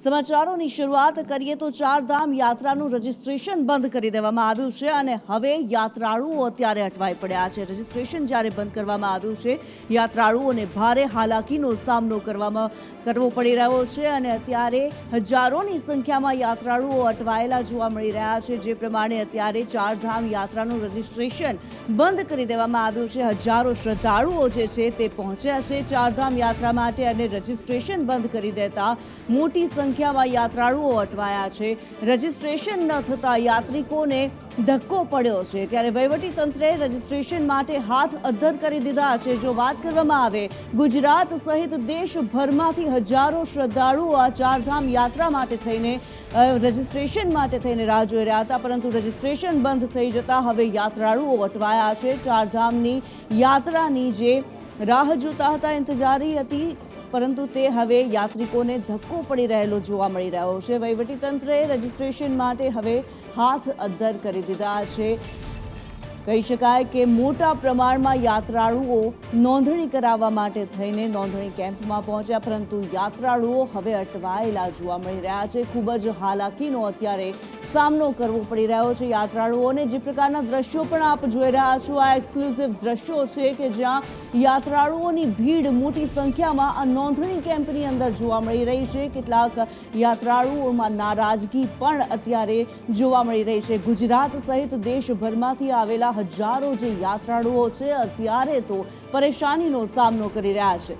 સમાચારોની શરૂઆત કરીએ તો ચારધામ યાત્રાનું રજીસ્ટ્રેશન બંધ કરી દેવામાં આવ્યું છે અને હવે યાત્રાળુઓ અત્યારે અટવાઈ પડ્યા છે. રજીસ્ટ્રેશન જ્યારે બંધ કરવામાં આવ્યું છે, યાત્રાળુઓને ભારે હાલાકીનો સામનો કરવામાં કરવો પડી રહ્યો છે અને અત્યારે હજારોની સંખ્યામાં યાત્રાળુઓ અટવાયેલા જોવા મળી રહ્યા છે. જે પ્રમાણે અત્યારે ચારધામ યાત્રાનું રજીસ્ટ્રેશન બંધ કરી દેવામાં આવ્યું છે. હજારો શ્રદ્ધાળુઓ જે છે તે પહોંચ્યા છે ચારધામ યાત્રા માટે અને રજીસ્ટ્રેશન બંધ કરી દેતા મોટી સંખ્યામાં યાત્રાળુઓ અટવાયા છે. રજીસ્ટ્રેશન ન થતા યાત્રિકોને ધક્કો પડ્યો છે. ત્યારે વહીવટી તંત્રે રજીસ્ટ્રેશન માટે હાથ અદ્ધર કરી દીધા છે. જો વાત કરવામાં આવે, ગુજરાત સહિત દેશભરમાંથી હજારો શ્રદ્ધાળુઓ આ ચારધામ યાત્રા માટે થઈને રજીસ્ટ્રેશન માટે થઈને રાહ જોઈ રહ્યા હતા. પરંતુ રજીસ્ટ્રેશન બંધ થઈ જતા હવે યાત્રાળુઓ અટવાયા છે. ચારધામની યાત્રાની જે રાહ જોતા હતા, ઇંતજારી હતી પરંતુ તે હવે યાત્રિકોને ધક્કો પડી રહેલો જોવા મળી રહ્યો છે. વહીવટીતંત્રે રજીસ્ટ્રેશન માટે હવે હાથ અદ્ધર કરી દીધા છે. કહી શકાય કે મોટા પ્રમાણમાં યાત્રાળુઓ નોંધણી કરાવવા માટે થઈને નોંધણી કેમ્પમાં પહોંચ્યા, પરંતુ યાત્રાળુઓ હવે અટવાયેલા જોવા મળી રહ્યા છે. ખૂબ જ હાલાકીનો અત્યારે સામનો કરવો પડી રહ્યો છે યાત્રાળુઓને. જે પ્રકારના દ્રશ્યો પણ આપ જોઈ રહ્યા છો, આ એક્સક્લુઝિવ દ્રશ્યો છે કે જ્યાં યાત્રાળુઓની ભીડ મોટી સંખ્યામાં આ નોંધણી કેમ્પની અંદર જોવા મળી રહી છે. કેટલાક યાત્રાળુઓમાં નારાજગી પણ અત્યારે જોવા મળી રહી છે. ગુજરાત સહિત દેશભરમાંથી આવેલા હજારો જે યાત્રાળુઓ છે, અત્યારે તો પરેશાનીનો સામનો કરી રહ્યા છે.